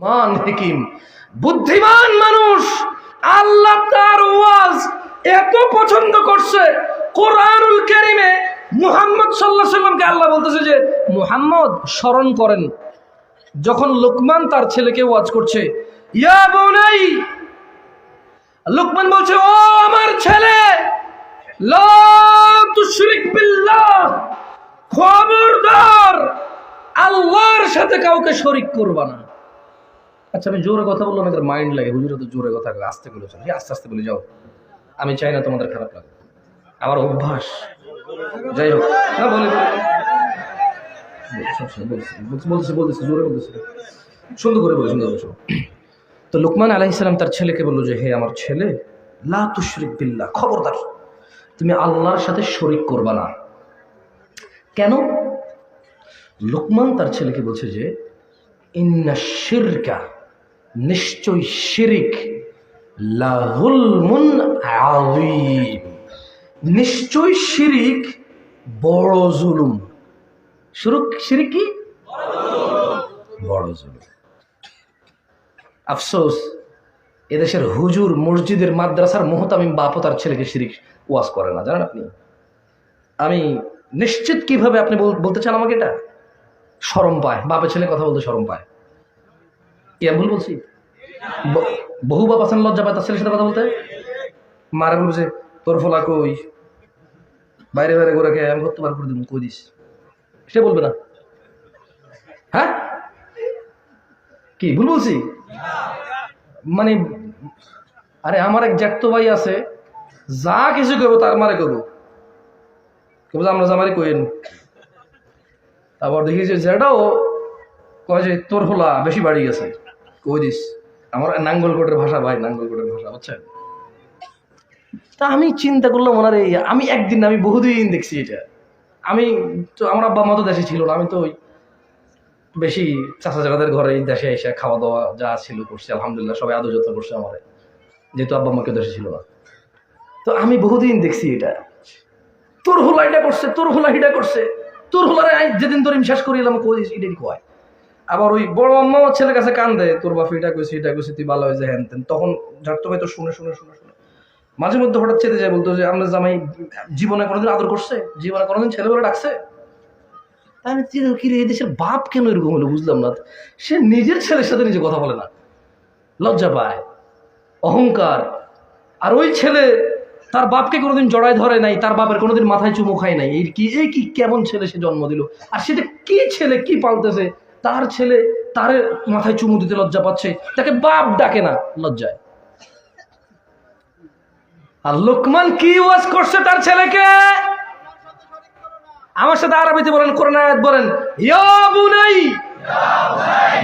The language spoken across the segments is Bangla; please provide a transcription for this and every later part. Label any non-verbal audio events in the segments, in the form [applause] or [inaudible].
মান হিকিম, বুদ্ধিমান মানুষ, আল্লাহ তার ওয়াজ এত পছন্দ করছে। কোরআনুল কারিমে মুহাম্মদ সাল্লাহ সাল্লামকে আল্লাহ বলতেছে যে, মুহাম্মদ, স্মরণ করেন। যখন লোকমান তার ছেলেকে ওয়াজ করছে, ইয়া বনাই! লোকমান বলছে, ও আমার ছেলে! খবরদার! আল্লাহর সাথে কাউকে শরিক করবা না। আচ্ছা আমি জোরে কথা বললাম, আমাদের মাইন্ড লাগে। হুজুরা তো জোরে কথা আস্তে বলে চলো। আস্তে আস্তে বলে, যাও। আমি চাই না তোমাদের খারাপ লাগে আমার অভ্যাস। যাই হোক, না, বলে। বলতেছে জোরে বলতেছে সুন্দর করে বলে, সুন্দর করে তো লুকমান আলাইসালাম তার ছেলেকে বলল যে, হে আমার ছেলে, লা তুশরিক বিল্লাহ, খবরদার। তুমি আল্লাহর সাথে শরিক করবা না। কেন? লুকমান তার ছেলেকে বলছে যে, ইন্না শিরকা নিশ্চয় শিরিক নিশ্চয় শিরিক, বড় জুলুম। শুরুক, শিরিক কি? বড় জুলুম। আফসোস, এদেশের হুজুর মসজিদের মাদ্রাসার মোহতামিম বাপও তার ছেলেকে শিরিক ওয়াজ করে না, জানেন আপনি? আমি নিশ্চিত কীভাবে আপনি বল- বলতে চান আমাকে এটা? শরম পায়, বাপের ছেলে কথা বলতে শরম পায়। ইয়া ভুল বলছি? বহু বাপ আছেন, লজ্জা পায়, তার ছেলের সাথে কথা বলতে? মারা বলছে তোর ফলা কই? বাইরে বাইরে করে কে আমি করতে করে দিব, কই দিস? সে বলবে না। হ্যাঁ? কি, ভুল বলছি? মানে আরে আমার এক জ্যাঠতো ভাই আছে, যা কিছু করব তার মারে করব। কেবল আমরা জামারি কইন তারপর দেখি যে যেটাও কয় যে, তোর হোলা বেশি বাড়ি গেছে। কই দিস আমার নাঙ্গলকোটের ভাষা ভাই, নাঙ্গলকোটের ভাষা, বুঝছেন? তা আমি চিন্তা করলাম, ওনার এই আমি একদিন, আমি বহুদিন দেখছি এটা। আমি তো, আমার আব্বা মা তো দেশে ছিল না, আমি তো ওই বেশি চাচা চাচাদের ঘরে দেশে এসে খাওয়া দাওয়া যা ছিল করছি, আলহামদুলিল্লাহ, সবাই আদর যত্ন করছে আমার। যেহেতু আব্বা মাকে দেশে ছিল না। তো আমি বহুদিন দেখছি এটা। তোর হোলা এটা করছে, তোর হোলা এটা করছে। তোর হোলারে যেদিন তোর শেষ করি এলাম কই এটাই কয়। আবার ওই বড় আম্মা আমার ছেলের কাছে কান দেয় তোর বাপি এটা কইছে এটা কইছে, তুই ভালো হয়েছে হ্যান তেন। তখন ঝাড়তো ভাই তো শুনে শুনে শুনে শুনে। মাঝে মধ্যে হঠাৎ চেতে যায়, বলতো যে, আমরা জামাই জীবনে কোনোদিন আদর করছে? জীবনে কোনোদিন ছেলে বলে ডাকছে আমি কি এই দেশের বাপ কেন এরকম হলো? বুঝলাম না। সে নিজের ছেলের সাথে নিজে কথা বলে না। লজ্জা পায়, অহংকার। আর ওই ছেলে তার বাপকে কোনোদিন জড়ায় ধরে নাই, তার বাপের কোনোদিন মাথায় চুমু খায় নাই। এই কি এই কি কেমন ছেলে সে জন্ম দিল? আর সেটা কি ছেলে, কি পালতেছে? তার ছেলে তার মাথায় চুমু দিতে লজ্জা পাচ্ছে, তাকে বাপ ডাকে না, লজ্জায়। আর লোকমান কি ওয়াজ করছে তার ছেলেকে? আমার সাথে আরবিতে বলেন, কোরআন আয়াত বলেন, ইয়া বুনাই।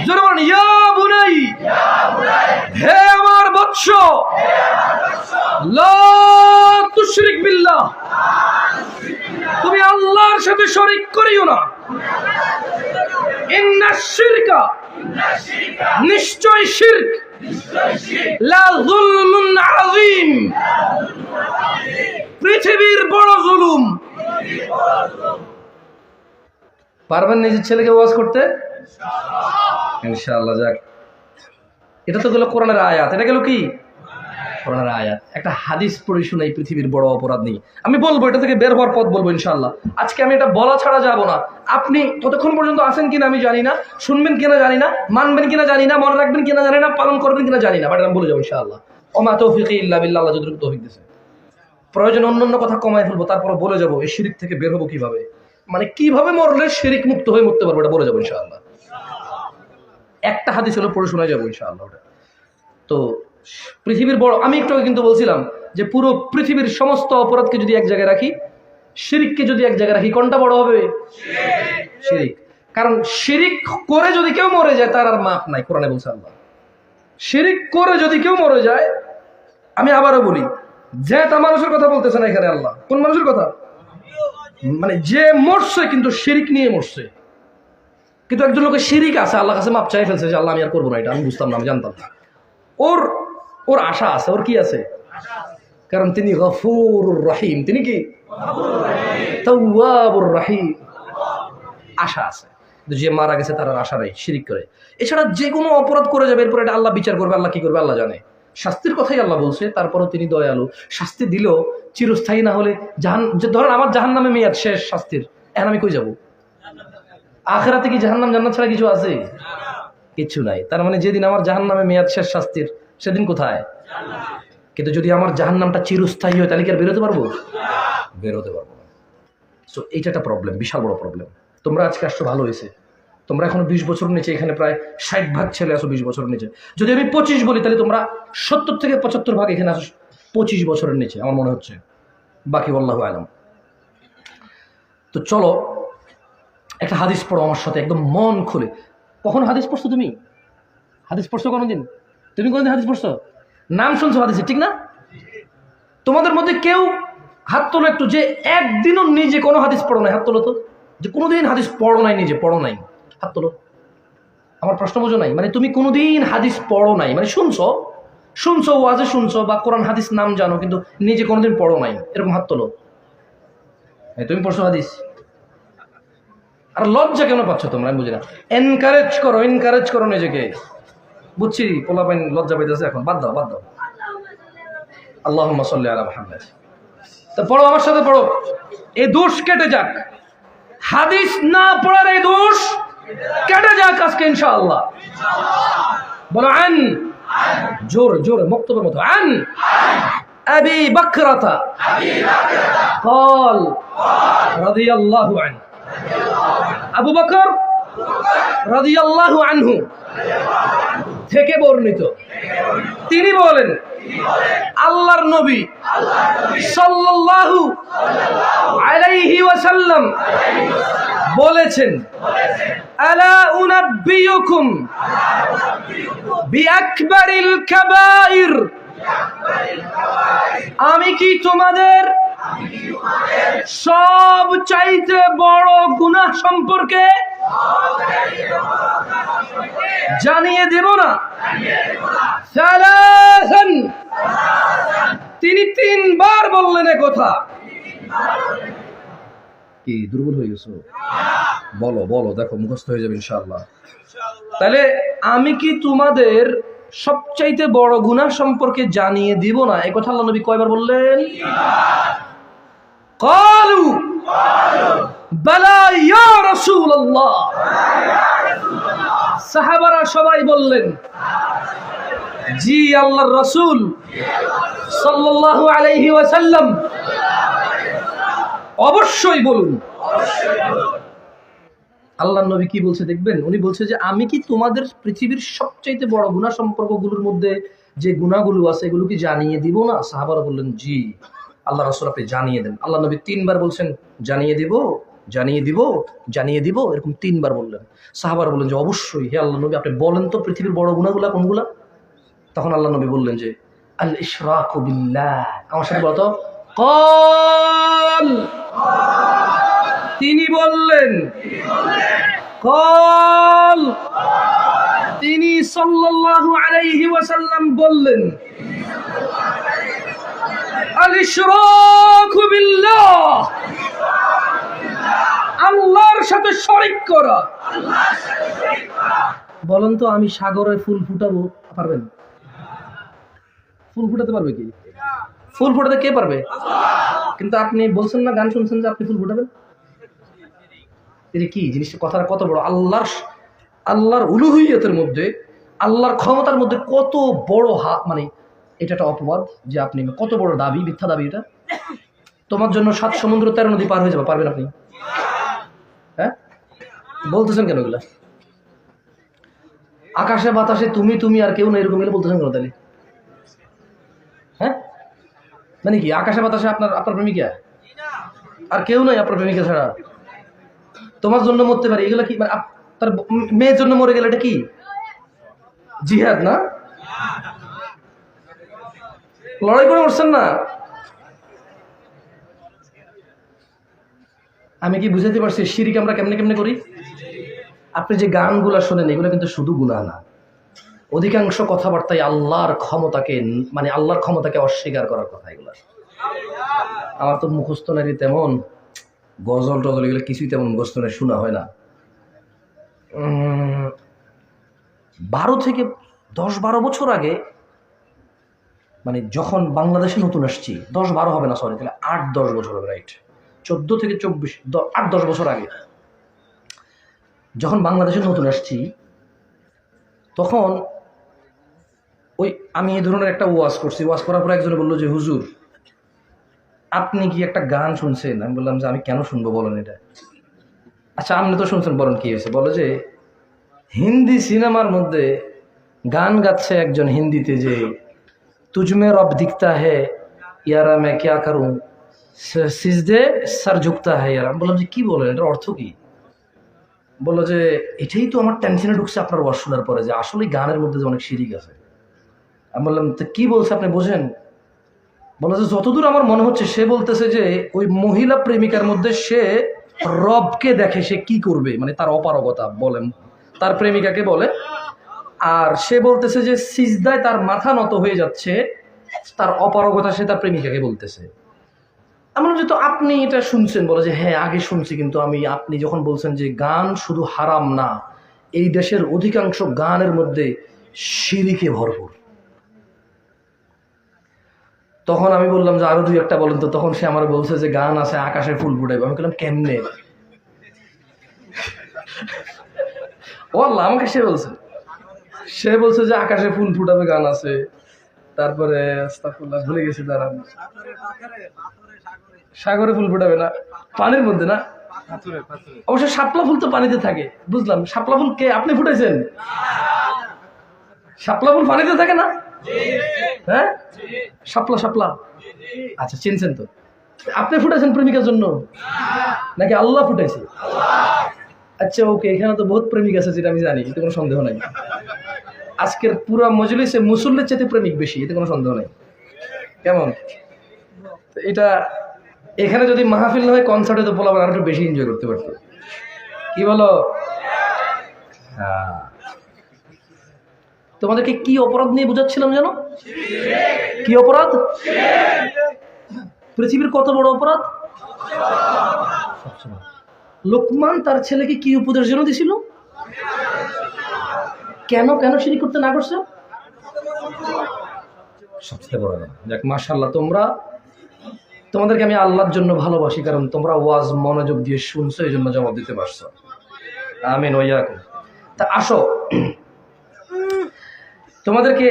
জোরে বলেন, ইয়া বুনাই। হে আমার বৎস। লা তুশরিক বিল্লাহ। তুমি আল্লাহর সাথে শরিক করিও না। নিশ্চয় শিরক। যুলমুন পৃথিবীর বড় জুলুম। পারবেন নিজের ছেলেকে ওয়াজ করতে? ইনশাআল্লাহ, যাক। এটা তো গেল কোরআনের আয়াত। এটা গেল কি? কোরআনের আয়াত। একটা হাদিস পড়ে শুনাই পৃথিবীর বড় অপরাধ নেই। আমি বলব, এটা থেকে বের হওয়ার পথ বলব ইনশাআল্লাহ। আজকে আমি এটা বলা ছাড়া যাব না। আপনি ততক্ষণ পর্যন্ত আছেন কিনা আমি জানি না, শুনবেন কিনা জানি না, মানবেন কিনা জানি না, মনে রাখবেন কিনা জানি না, পালন করবেন কিনা জানি না বাট আমি বলে যাব ইনশাআল্লাহ। ওমা তৌফিক ইল্লা বিল্লাহ যতটুকু তৌফিক দিয়েছে। প্রয়োজন অন্য অন্য কথা কমায় ফেলব তারপর বলে যাব, এই শিরিক থেকে বের হব কীভাবে? মানে কীভাবে মরলে শিরিক মুক্ত হয়ে মরতে পারব, এটা বলে যাব ইনশাআল্লাহ। একটা হাদিস হলো, পড়ে শোনা যাব ইনশাআল্লাহ ওটা। তো পৃথিবীর বড় আমি একটু কিন্তু বলছিলাম যে পুরো পৃথিবীর সমস্ত অপরাধকে যদি এক জায়গায় রাখি শিরিককে যদি এক জায়গায় রাখি কোনটা বড় হবে? শিরিক। কারণ শিরিক করে যদি কেউ মরে যায় তার আর মাপ নাই কোরআনে বলছে আল্লাহ। শিরিক করে যদি কেউ মরে যায় আমি আবারও বলি যে তা মানুষের কথা বলতেছে না এখানে আল্লাহ। কোন মানুষের কথা? মানে যে মরছে কিন্তু শিরিক নিয়ে মরছে। কিন্তু একজন লোকের শিরিক আছে আল্লাহ কাছে মাপ চাই ফেলছে যে আল্লাহ আমি আর করব না এটা আমি বুঝতাম না আমি জানতাম না। ওর ওর আশা আছে, ওর কি আছে? কারণ তিনি গফুর রহিম। তিনি কি? রহিম। আশা আছে। যে মারা গেছে তার আশা নেই, শিরিক করে। এছাড়া যে কোনো অপরাধ করে যাবে, এরপর এটা আল্লাহ বিচার করবে, আল্লাহ কি করবে, আল্লাহ জানে। শাস্তির কথাই আল্লাহ বলছে, তারপরও তিনি দয়ালু। শাস্তি দিলেও চিরস্থায়ী না হলে জাহান ধরেন আমার জাহান নামে মেয়াদ শেষ শাস্তির, এখন আমি কই যাব? আখেরাতে কি জাহান্নাম জান্নাত ছাড়া কিছু আছে? কিছু নাই। তার মানে যেদিন আমার জাহান নামে মেয়াদ শেষ শাস্তির সেদিন কোথায়? কিন্তু যদি আমার জাহান নামটা চিরস্থায়ী হয়, তাহলে কি আর বেরোতে পারব? বেরোতে পারব না। সো এইটা একটা প্রবলেম বিশাল বড় প্রবলেম তোমরা আজকে আসছো, ভালো হয়েছে। তোমরা এখনও বিশ বছর নিচে, এখানে প্রায় ষাট ভাগ ছেলে আসো বিশ বছরের নিচে। যদি আমি পঁচিশ বলি, তাহলে তোমরা সত্তর থেকে পঁচাত্তর ভাগ এখানে আসো পঁচিশ বছরের নিচে, আমার মনে হচ্ছে। বাকি আল্লাহ আলম। তো চলো, একটা হাদিস পড়ো আমার সাথে, একদম মন খুলে। কখন হাদিস পড়ছো তুমি? হাদিস পড়ছো কোনোদিন? তুমি কোনদিন হাদিস পড়ছো? নাম শুনছো হাদিসে, ঠিক না? তোমাদের মধ্যে কেউ হাত তোলো একটু যে একদিনও নিজে কোনো হাদিস পড়ো নাই, হাত তোলো তো। যে কোনোদিন হাদিস পড়ো নাই, নিজে পড়ো নাই। হাত তোলো। আমার প্রশ্ন বোঝো নাই? মানে তুমি কোনোদিন হাদিস পড়ো নাই। মানে শুনছো শুনছো, ওয়াজে শুনছো বা কোরআন, হাদিস, নাম জানো, কিন্তু নিজে কোনোদিন পড়ো নাই। এরকম হাত তোলো। তুমি পড়ছো হাদিস? আর লজ্জা কেন পাচ্ছ তোমরা? আমি বুঝি না। এনকারেজ করো এনকারেজ করো নিজেকে। বুঝছি পোলা পাইন লজ্জা পাইতেছে এখন বাদ দাও বাদ দাও আল্লাহ সাল্লি আলা মুহাম্মাদ তো পড়ো আমার সাথে পড়ো এই দোষ কেটে যাক হাদিস না পড়ার এই দোষ কেটে যাক আজকে ইনশাআল্লাহ বলো আন জোর জোর মক্তবের মতো আন أبي بكرة قال رضي الله عنه আবু বকর রাদিয়াল্লাহু আনহু থেকে বর্ণিত। তিনি বলেন, আল্লাহর নবী সাল্লাল্লাহু আলাইহি ওয়াসাল্লাম বলেছেন, আলা উনাব্বিয়ুকুম বিআকবারিল কাবাইর আমি কি তোমাদের সব চাইতে বড় গুনাহ সম্পর্কে জানিয়ে দেব না। তিনি তিনবার বললেন কথা। কি দুর্বল হয়ে গেছো? বলো বলো দেখো মুখস্থ হয়ে যাবে ইনশাল্লাহ তাহলে আমি কি তোমাদের সবচাইতে বড় গুণা সম্পর্কে জানিয়ে দিব না? এ কথা আল্লাহ নবী কয়বার বললেন? কালু। সাহাবারা সবাই বললেন, জি আল্লাহর রাসূল আলাইহি ওয়াসাল্লাম, অবশ্যই বলুন। আল্লাহ নবী কি বলছে দেখবেন? উনি বলছে যে, আমি কি তোমাদের পৃথিবীর সবচাইতে বড় গুণা সম্পর্কগুলোর মধ্যে যে গুণাগুলো আছে এগুলো কি জানিয়ে দিব না? সাহাবারা বললেন, জি। আল্লাহ রাসূল আপনি জানিয়ে দেন। আল্লাহ নবী তিনবার বলছেন, জানিয়ে দিব। জানিয়ে দিব জানিয়ে দিব, এরকম তিনবার বললেন। সাহাবার বললেন যে, অবশ্যই, হে আল্লাহ নবী, আপনি বলেন তো পৃথিবীর বড় গুণাগুলা কোনগুলা? তখন আল্লাহ নবী বললেন যে আল ইশরাকু আমার সাথে বলতো কল। তিনি বললেন, কল। তিনি সাল্লাল্লাহু আলাইহি ওয়াসাল্লাম বললেন আল ইশরাকু বিল্লাহ। আল্লাহর সাথে শরিক করা। বলেন তো, আমি সাগরে ফুল ফুটাবো, পারবেন? ফুল ফুটাতে পারবে কি? ফুল ফুটাতে কে পারবে? কিন্তু আপনি বলছেন না, গান শুনছেন যে আপনি ফুল ফুটাবেন? এটা কি, জিনিসটা কথাটা কত বড়। আল্লাহর আল্লাহর উলুহিয়তের মধ্যে, আল্লাহর ক্ষমতার মধ্যে কত বড় হাত মানে এটা একটা অপবাদ যে আপনি কত বড় দাবি, মিথ্যা দাবি এটা? তোমার জন্য সাত সমুদ্র তেরো নদী পার হয়ে যাবে, পারবেন আপনি? বলতেছেন কেন এগুলা? আকাশে বাতাসে তুমি তুমি আর কেউ না এরকম এগুলো বলতেছেন কেন তাহলে? হ্যাঁ? মানে কি, আকাশে বাতাসে আপনার আপনার প্রেমিকা? আর কেউ নাই আপনার প্রেমিকা ছাড়া? তোমার জন্য মরতে পারি, এগুলো কি মানে তার মেয়ের জন্য মরে গেলে এটা কি? জিহাদ না? লড়াই করে মরছেন না? আমি কি বুঝাতে পারছি শিরিক আমরা কেমনে কেমনে করি? আপনি যে গানগুলা শোনেন, এগুলো কিন্তু শুধু গুণা না। অধিকাংশ কথাবার্তায় আল্লাহর ক্ষমতাকে মানে আল্লাহর ক্ষমতাকে অস্বীকার করার কথা এগুলো। আমার তো মুখস্থ নারী তেমন, গজল টজল এগুলো কিছুই তেমন মুখস্থ নাই শোনা হয় না। বারো থেকে দশ বারো বছর আগে মানে যখন বাংলাদেশে নতুন আসছি, দশ বারো হবে না সরি তাহলে আট দশ বছর হবে রাইট চোদ্দ থেকে চব্বিশ আট দশ বছর আগে। যখন বাংলাদেশে নতুন আসছি, তখন ওই আমি এই ধরনের একটা ওয়াজ করছি। ওয়াজ করার পর একজনে বলল যে, হুজুর, আপনি কি একটা গান শুনছেন? আমি বললাম, যে আমি কেন শুনব বলেন এটা? আচ্ছা আপনি তো শুনছেন, বলেন কি হয়েছে? বলো যে, হিন্দি সিনেমার মধ্যে গান গাচ্ছে একজন হিন্দিতে যে তুজমে রব দিখতা হে, ইয়ারা মে ক্যা করুন? সিজদে সার ঝুঁকতা হে ইয়ারা। আমি বললাম যে, কি বলেন? এটার অর্থ কি? বলল যে, এটাই তো আমার টেনশনে ঢুকছে আপনার ওয়াজ শোনার পরে যে আসলে গানের মধ্যে যে অনেক শিরিক আছে। আমি বললাম, তো কি বলছে আপনি বোঝেন? বলে যে, যতদূর আমার মনে হচ্ছে সে বলতেছে যে, ওই মহিলা প্রেমিকার মধ্যে সে রবকে দেখে সে কি করবে মানে তার অপারগতা বলেন, তার প্রেমিকাকে বলে। আর সে বলতেছে যে, সিজদায় তার মাথা নত হয়ে যাচ্ছে, তার অপারগতা সে তার প্রেমিকাকে বলতেছে। এমন যেহেতু আপনি এটা শুনছেন বলে যে হ্যাঁ আগে শুনছি, কিন্তু আমি, আপনি যখন বলছেন যে গান শুধু হারাম না, এই দেশের অধিকাংশ গানের মধ্যে সিঁড়িকে ভরপুর। তখন আমি বললাম যে, আরও দুই একটা বলেন তো, তখন সে আমার বলছে যে, গান আছে, আকাশে ফুল ফুটাইবে। আমি বললাম, কেমনে? ও আল্লাহ আমাকে সে বলছে। সে বলছে যে, আকাশে ফুল ফুটাবে, গান আছে। তারপরে আস্তাগফিরুল্লাহ, ভুলে গেছি দাঁড়ান। সাগরে ফুল ফুটাবে না? পানির মধ্যে না? অবশ্য শাপলা ফুল তো পানিতে থাকে বুঝলাম। শাপলা ফুল কে? আপনি ফুটেছেন? শাপলা ফুল পানিতে থাকে না? হ্যাঁ? শাপলা শাপলা। আচ্ছা চিনছেন তো। আপনি ফুটাইছেন প্রেমিকার জন্য? নাকি আল্লাহ ফুটাইছে আচ্ছা ওকে এখানে তো বহুত প্রেমিক আছে যেটা আমি জানি এতে কোনো সন্দেহ নাই। আজকের পুরা মজলিসে মুসল্লির চেতে প্রেমিক বেশি এতে কোনো সন্দেহ নেই। কেমন? এটা এখানে যদি মাহফিল না হয় কনসার্টে তো বলা আরও একটু বেশি এনজয় করতে পারতো। কি বলো? হ্যাঁ। তোমাদেরকে কি অপরাধ নিয়ে বোঝাচ্ছিলাম জানো? কি অপরাধ? পৃথিবীর কত বড় অপরাধ? লোকমান তার ছেলেকে কি উপদেশ জন্য দিছিল? কেন কেন সিঁড়ি করতে না করছে? সবচেয়ে বড়। যাক মাশাল্লাহ তোমরা, তোমাদেরকে আমি আল্লাহর জন্য ভালোবাসি, কারণ তোমরা ওয়াজ, মনোযোগ দিয়ে শুনছো, এই জন্য জবাব দিতে পারছ। আমিন ওয়াইয়াকুম তা আসো। তোমাদেরকে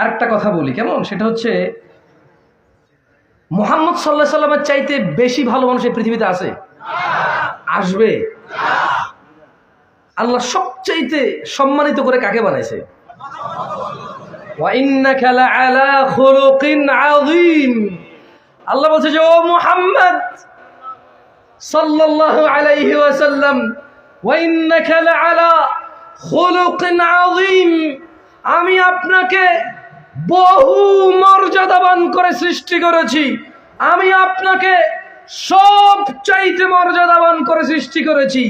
আরেকটা কথা বলি, কেমন? সেটা হচ্ছে, মোহাম্মদ সাল্লাহ সাল্লামের চাইতে বেশি ভালো মানুষ এই পৃথিবীতে আছে? আসবে। আল্লাহ সবচাইতে সম্মানিত করে কাকে বানাইছে? আল্লাহ বলছে যে, ও মোহাম্মদ সাল্লাল্লাহু আলাইহি ওয়াসাল্লাম, ওয়াইন্নাকা লাআলা খুলুকিন আযীম। আমি আপনাকে বহু মর্যাদাবান করে সৃষ্টি করেছি। আমি আপনাকে সব চাইতে মর্যাদাবান করে সৃষ্টি করেছি।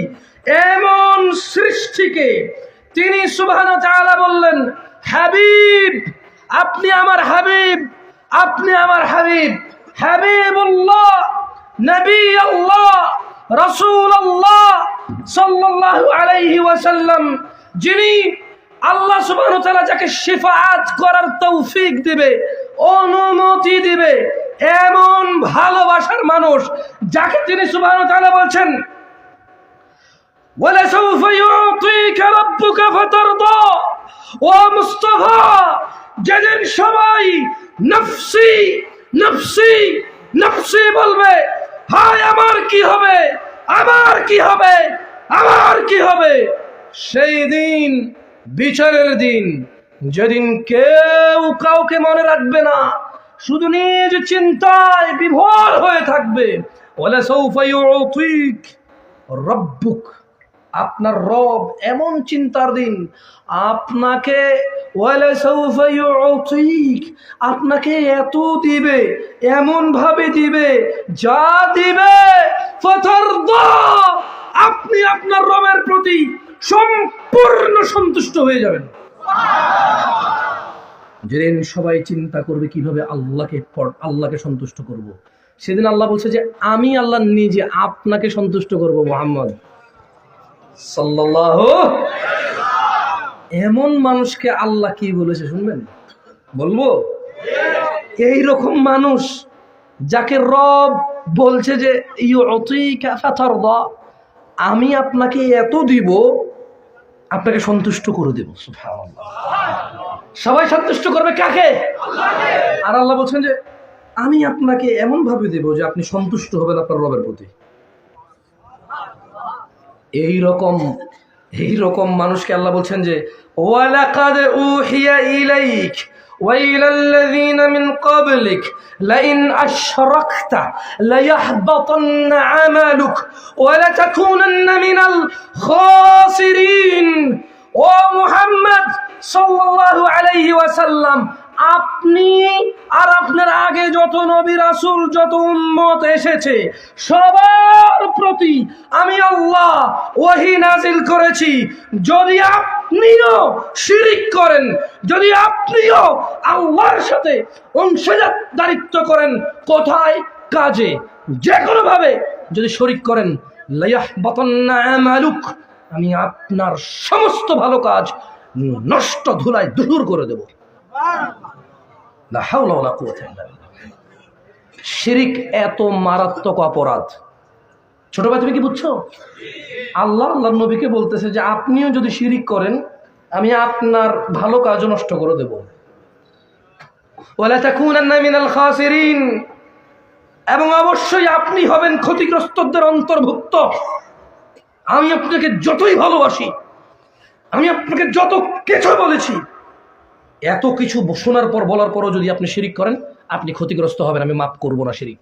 এমন সৃষ্টিকে তিনি সুবহান তাআলা বললেন, হাবিব, আপনি আমার হাবিব, আপনি আমার হাবিব। হাবিবুল্লাহ আল্লাহ আলাইহি ওয়াসাল্লাম, যিনি আল্লাহ যাকে করার তৌফিক দিবে, অনুমতি দিবে, এমন ভালোবাসার মানুষ যাকে তিনি তাআলা বলছেন ولسوف يعطيك ربك فترضى ও মুস্তফা যেদিন সবাই নফসি নফসি নফসি বলবে হায় আমার কি হবে আমার কি হবে আমার কি হবে সেই দিন বিচারের দিন যেদিন কেউ কাউকে মনে রাখবে না শুধু নিজ চিন্তায় বিভোর হয়ে থাকবে ওলা সৌফাই রব্বুক আপনার রব এমন চিন্তার দিন, আপনাকে আপনাকে এত দিবে এমন ভাবে দিবে, যা দিবে আপনি আপনার রবের প্রতি সম্পূর্ণ সন্তুষ্ট হয়ে যাবেন যেদিন সবাই চিন্তা করবে কীভাবে আল্লাহকে আল্লাহকে সন্তুষ্ট করব। সেদিন আল্লাহ বলছে যে, আমি আল্লাহ নিজে আপনাকে সন্তুষ্ট করব, মোহাম্মদ সাল্লাল্লাহু এমন মানুষকে আল্লাহ কি বলেছে শুনবেন? বলব? এই রকম মানুষ যাকে রব বলছে যে আমি আপনাকে এত দিব, আপনাকে সন্তুষ্ট করে দেব। সবাই সন্তুষ্ট করবে কাকে? আর আল্লাহ বলছেন যে, আমি আপনাকে এমন ভাবে দেব যে আপনি সন্তুষ্ট হবেন আপনার রবের প্রতি। এই রকম এই রকম মানুষকে আল্লাহ বলছেন যে ওয়ালাকাদ উহিয়া ইলাইক وإلى الذين من قبلك لئن أشركت ليحبطن عملك ولتكونن من الخاسرين ও মুহাম্মদ সাল্লাল্লাহু আলাইহি ওয়াসাল্লাম আপনি আর আপনার আগে যত নবী রাসূল, যত উম্মত এসেছে, সবার প্রতি আমি আল্লাহ ওহী নাজিল করেছি। যদি আপনিও শিরিক করেন, যদি আপনিও আল্লাহর সাথে অংশীদারিত্ব করেন, কোথায়? কাজে। যে কোনো ভাবে যদি শরিক করেন আমালুক, আমি আপনার সমস্ত ভালো কাজ নষ্ট ধুলায় দূর করে দেব। শিরিক এত মারাত্মক অপরাধ। ছোট ভাই, তুমি কি বুঝছ? আল্লাহ আল্লাহ নবীকে বলতেছে যে, আপনিও যদি শিরিক করেন, আমি আপনার ভালো কাজও নষ্ট করে দেব। এবং অবশ্যই আপনি হবেন ক্ষতিগ্রস্তদের অন্তর্ভুক্ত। আমি আপনাকে যতই ভালোবাসি, আমি আপনাকে যত কিছু বলেছি এত কিছু শোনার পর বলার পরও যদি আপনি শিরিক করেন আপনি ক্ষতিগ্রস্ত হবেন আমি মাফ করব না শিরিক।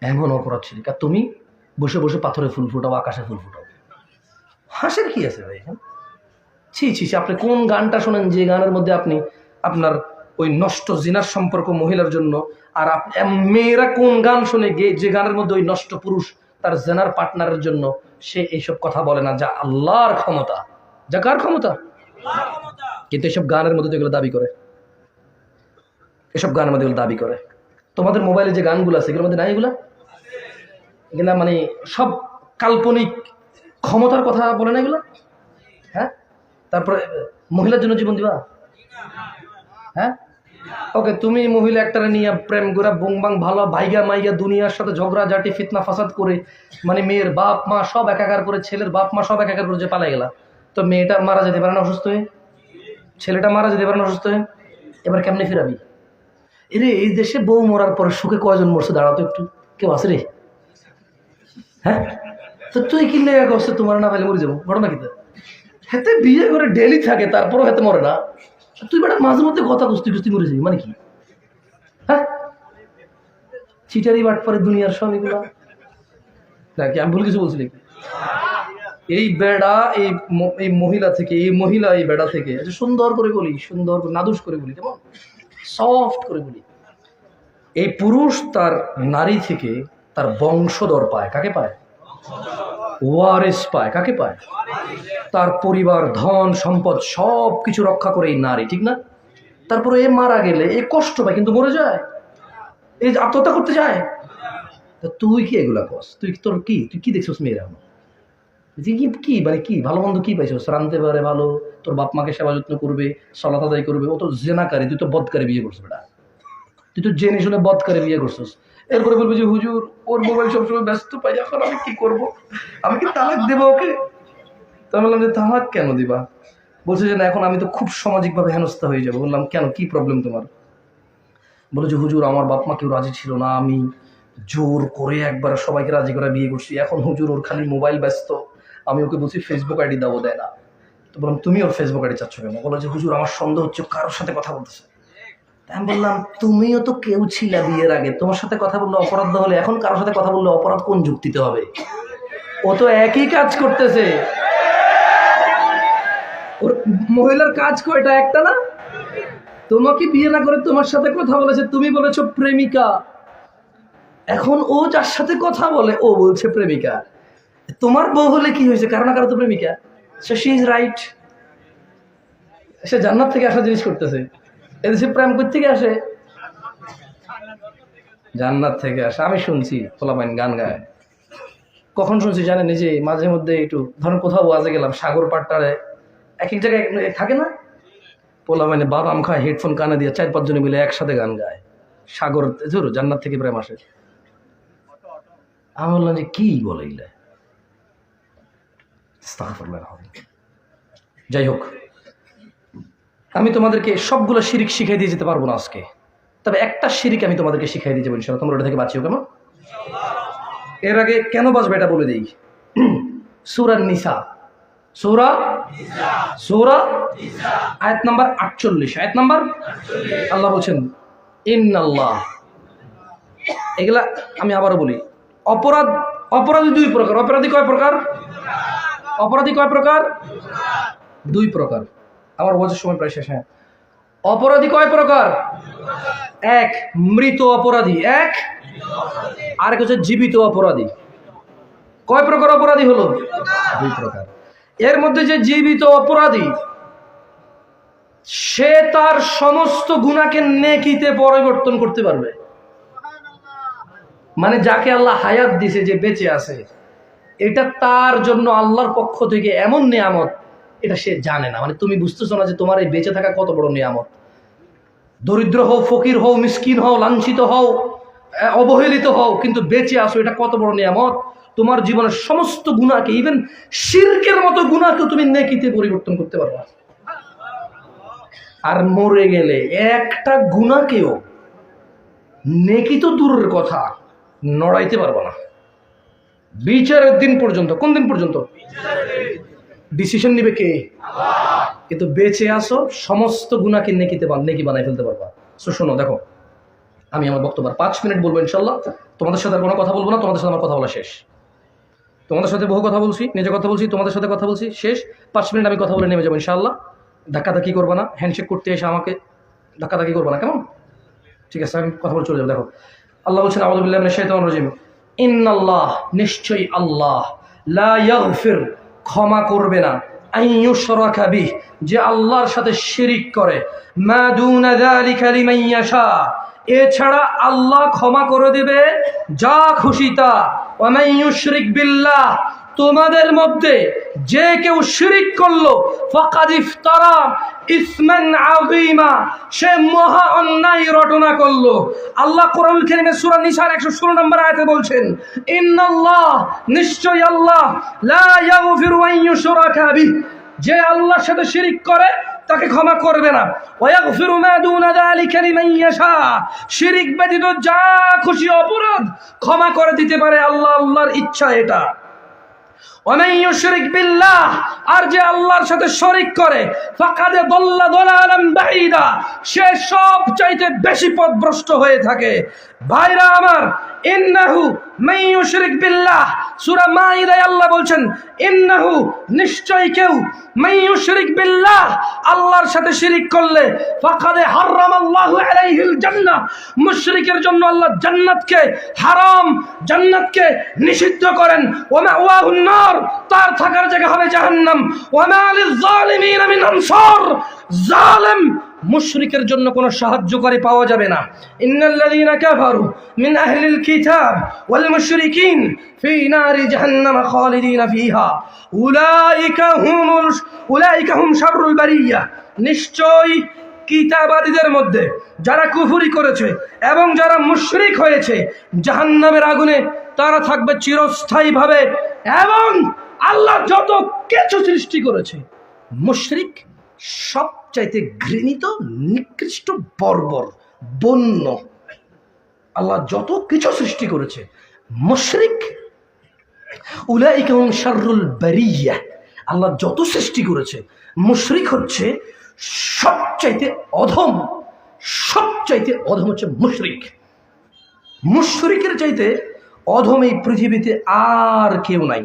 এমন অপরাধ শিরিক। আর তুমি বসে বসে পাথরে ফুল ফুটাও আকাশে ফুল ফুটাও। হাসের কি আছে ভাই? ছি ছি ছি, আপনি কোন গানটা শোনেন যে গানের মধ্যে আপনি আপনার ওই নষ্ট জিনার সম্পর্ক মহিলার জন্য আর মেয়েরা কোন গান শুনে গে- যে গানের মধ্যে ওই নষ্ট পুরুষ তার জেনার পার্টনারের জন্য সে এইসব কথা বলে না। যা আল্লাহর ক্ষমতা। যা কার ক্ষমতা? কিন্তু এসব গানের মধ্যে যেগুলো দাবি করে। এসব গানের মধ্যে দাবি করে। তোমাদের মোবাইলে যে গানগুলো আছে, এগুলোর মধ্যে নাই এগুলা? এগুলা মানে সব কাল্পনিক ক্ষমতার কথা বলে না এগুলো? হ্যাঁ? তারপরে, মহিলার জন্য জীবন দিবা? হ্যাঁ? ওকে, তুমি মহিলা একটারে নিয়ে প্রেম করে বুংবাং ভালো ভাইগা মাইগা দুনিয়ার সাথে ঝগড়া ঝাঁটি ফিতনা, ফাসাদ করে মানে মেয়ের বাপ মা সব একাকার করে, ছেলের বাপ মা সব একাকার করে যে পালাই গেলা। তো মেয়েটা মারা যেতে পারে না অসুস্থ হয়ে? ছেলেটা মারা পারে না অসুস্থ এবার কেমনে ফিরাবি? এরে, এই দেশে বউ মরার পরে সুখে কয়জন মরছে? দাঁড়াও তো একটু। কেউ আছে রে? হ্যাঁ? তো তুই কিনলে এক অবস্থা তোমার না ফেলে মরে যাব? ঘটনা কি হাতে বিয়ে করে ডেলি থাকে, তারপরও হাতে মরে না। তুই বেটা মাঝে মধ্যে কথা কুস্তি কুস্তি মরে যাবি মানে কি? হ্যাঁ? চিটারি বাট পরে দুনিয়ার সব এগুলো। নাকি আমি ভুল কিছু বলছি নাকি? এই বেড়া, এই এই মহিলা থেকে, এই মহিলা এই বেড়া থেকে আচ্ছা সুন্দর করে বলি, সুন্দর নাদুস করে বলি, কেমন? সফট করে বলি। এই পুরুষ তার নারী থেকে তার বংশধর পায়, কাকে পায়? ওয়ারেস পায়, কাকে পায়? তার পরিবার, ধন, সম্পদ সব কিছু রক্ষা করে এই নারী, ঠিক না? তারপরে এ মারা গেলে, এ কষ্ট পায়, কিন্তু মরে যায়। এই আত্মহত্যা করতে যায়। তুই কি এগুলা কস তুই তোর কি? তুই কি দেখছিস মেয়েরা এখন? তুই কি মানে কি, ভালো মন্দ কি পাইছিস রানতে পারে ভালো, তোর বাপ মাকে সেবা যত্ন করবে, সলাত আদায় করবে, ও তো জেনাকারী, তুই তো বদকারে বিয়ে করছ বেটা। তুই তো জেনে শুনে বদকারে বিয়ে করছিস। এরপরে বলবি যে, হুজুর, ওর মোবাইল সবসময় ব্যস্ত, পাই, এখন আমি কি করব? আমি কি তালাক দেবো ওকে? তো আমি বললাম যে, তালাক কেন দিবা? বলছে যে, না, এখন আমি তো খুব সামাজিকভাবে হেনস্থা হয়ে যাব। বললাম, কেন? কি প্রবলেম তোমার? বলে যে, হুজুর, আমার বাপ মা কেউ রাজি ছিল না, আমি জোর করে একবার সবাইকে রাজি করে বিয়ে করছি। এখন হুজুর, ওর খালি মোবাইল ব্যস্ত। আমি ওকে বলছি ফেসবুক আইডি দাও দেয় না। তো বললাম, তুমি ওর ফেসবুক আইডি চাচ্ছ কেন? বলো যে, হুজুর, আমার সন্দেহ হচ্ছে কারোর সাথে কথা বলতেছে। আমি বললাম, তুমিও তো কেউ ছিলা বিয়ের আগে। তোমার সাথে কথা বললে অপরাধ হলে এখন কারোর সাথে কথা বললে অপরাধ কোন যুক্তিতে হবে? ও তো একই কাজ করতেছে। ওর মহিলার কাজ কয়টা? একটা না? তোমাকে বিয়ে না করে তোমার সাথে কথা বলেছে, তুমি বলেছ প্রেমিকা। এখন ও যার সাথে কথা বলে, ও বলছে প্রেমিকা। তোমার বউ হলে কি হয়েছে? কারণ না কারও তো প্রেমিকা। সো শি ইজ রাইট সে জান্নাত থেকে আসা জিনিস করতেছে। এদেশে প্রেম থেকে আসে। জান্নাত থেকে আসে। আমি শুনছি, পোলাপাইন গান গায়। কখন শুনছি জানেন? যে মাঝে মধ্যে একটু, ধরেন কোথাও ওয়াজে গেলাম, সাগর পাট্টারে এক এক জায়গায় থাকে না? পোলা মানে বাদাম খায় হেডফোন কানে দিয়ে চার পাঁচজনে মিলে একসাথে গান গায়। সাগর ধরো জান্নাত থেকে প্রেম আসে। আমি বললাম যে, কি বলে এগুলা? যাই হোক, আমি তোমাদেরকে সবগুলো শিরিক শিখাই দিয়ে যেতে পারব না আজকে। তবে একটা শিরিক আমি তোমাদেরকে শিখাই দিয়ে যাব ইনশাল্লাহ তোমরা ওটা থেকে বাঁচিও কেমন এর আগে কেন বাঁচবে এটা বলে দিই। [clears throat] সুরা নিসা। সুরা সুরা আয়াত নাম্বার আটচল্লিশ। আয়াত নাম্বার আল্লাহ বলছেন ইন আল্লাহ এগুলা আমি আবারও বলি, অপরাধ, অপরাধী দুই প্রকার। অপরাধী কয় প্রকার? অপরাধী কয় প্রকার? দুই প্রকার। আমার বোঝার সময় প্রায় শেষ হ্যাঁ। অপরাধী কয় প্রকার? এক, মৃত অপরাধী। এক, আরেক হচ্ছে জীবিত অপরাধী। কয় প্রকার অপরাধী হলো? দুই প্রকার। এর মধ্যে যে জীবিত অপরাধী, সে তার সমস্ত গুণাকে নেকিতে পরিবর্তন করতে পারবে। মানে যাকে আল্লাহ হায়াত দিছে যে বেঁচে আছে এটা তার জন্য আল্লাহর পক্ষ থেকে এমন নিয়ামত, এটা সে জানে না। মানে তুমি বুঝতেছো না যে তোমার এই বেঁচে থাকা কত বড় নিয়ামত। দরিদ্র হও, ফকির হও, মিসকিন হও, লাঞ্ছিত হও অবহেলিত হও, কিন্তু বেঁচে আসো, এটা কত বড় নিয়ামত? তোমার জীবনের সমস্ত গুণাকে ইভেন শিরকের মতো গুণাকে তুমি নেকিতে পরিবর্তন করতে পারবে। আর মরে গেলে একটা গুণাকেও নেকি তো দূরের কথা, নড়াইতে পারব না। বিচারের দিন পর্যন্ত, কোন দিন পর্যন্ত? ডিসিশন নিবে কে? কিন্তু বেঁচে আসো সমস্ত গুণাকে নেকিতে নেকি বানাই ফেলতে পারবা। সো শোনো, দেখো, আমি আমার বক্তব্য পাঁচ মিনিট বলব ইনশাল্লাহ তোমাদের সাথে আর কোনো কথা বলব না, তোমাদের সাথে আমার কথা বলা শেষ। তোমাদের সাথে বহু কথা বলছি, নিজে কথা বলছি, তোমাদের সাথে কথা বলছি, শেষ। পাঁচ মিনিট আমি কথা বলে নেমে যাব ইনশাল্লাহ ধাক্কাধাক্কি করবা না হ্যান্ডশেক করতে এসে আমাকে ধাক্কাধাক্কি করবা না, কেমন? ঠিক আছে, আমি কথা বলে চলে যাব, দেখো। আল্লাহ বলছেন মিনাশ শাইতানির রাজিম। ইন্নাল্লাহ, নিশ্চয়ই আল্লাহ। লা ইয়াগফির, ক্ষমা করবে না। আইয়ুসরাকাবি যে আল্লাহর সাথে শিরিক করে। মা দুনা যালিকা লিমান ইয়াশা। এছাড়া আল্লাহ ক্ষমা করে দেবে, যা খুশি তা। ওয়ামান ইউশরিক বিল্লাহ তোমাদের মধ্যে যে কেউ শিরিক করল ইসমান সে মহা অন্যায় রটনা করল। আল্লাহ কোরআন কারীমে সূরা নিসার 116 নম্বর বলছেন, ইন্নাল্লাহ নিশ্চয় আল্লাহ, লা যে আল্লাহর সাথে শিরিক করে, তাকে ক্ষমা করবে না। শিরিক ব্যতীত যা খুশি অপরাধ ক্ষমা করে দিতে পারে আল্লাহ, আল্লাহর ইচ্ছা এটা। আর যে আল্লাহর সাথে শরিক করে, ফাকাদে দল্লা দলালাম সে সব চাইতে বেশি পথভ্রষ্ট হয়ে থাকে। ভাইরা আমার, ইন্নাহু ইউশরিক বিল্লাহ সূরা মাইদায় আল্লাহ বলছেন, ইন্নাহু নিশ্চয় কেউ মান ইউশরিক বিল্লাহ, আল্লাহর সাথে শিরিক করলে ফাকাদে হারামাল্লাহু আলাইহিল জান্নাহ, মুশরিকের জন্য আল্লাহ জান্নাতকে হারাম, জান্নাতকে নিষিদ্ধ করেন। ওমা ওয়াহুন নার তার থাকার জায়গা হবে জাহান্নাম। ওমা লিয-যালিমিন মিন আনসার, জালেম মুশরিকের জন্য কোনো সাহায্যকারী পাওয়া যাবে না। ইন্নাল্লাযীনা কাফারু মিন আহলিল কিতাব ওয়াল মুশরিকিন ফি নারি জাহান্নাম খালিদিনা ফিহা। উলাইকা হুমুল, উলাইকা হুম শাররুল বারিয়া। নিশ্চয় কিতাবাদীদের মধ্যে যারা কুফুরি করেছে এবং যারা মুশরিক হয়েছে, জাহান্নামের আগুনে তারা থাকবে চিরস্থায়ীভাবে এবং আল্লাহ যত কিছু সৃষ্টি করেছে, মুশরিক সবচাইতে ঘৃণিত, নিকৃষ্ট বর্বর, বন্য। আল্লাহ যত কিছু সৃষ্টি করেছে, মুশরিক, উলাইকা হুম শাররুল বারিয়া। আল্লাহ যত সৃষ্টি করেছে, মুশরিক হচ্ছে সবচাইতে অধম সবচাইতে অধম হচ্ছে মুশরিক। মুশরিকের চাইতে অধম এই পৃথিবীতে আর কেউ নাই।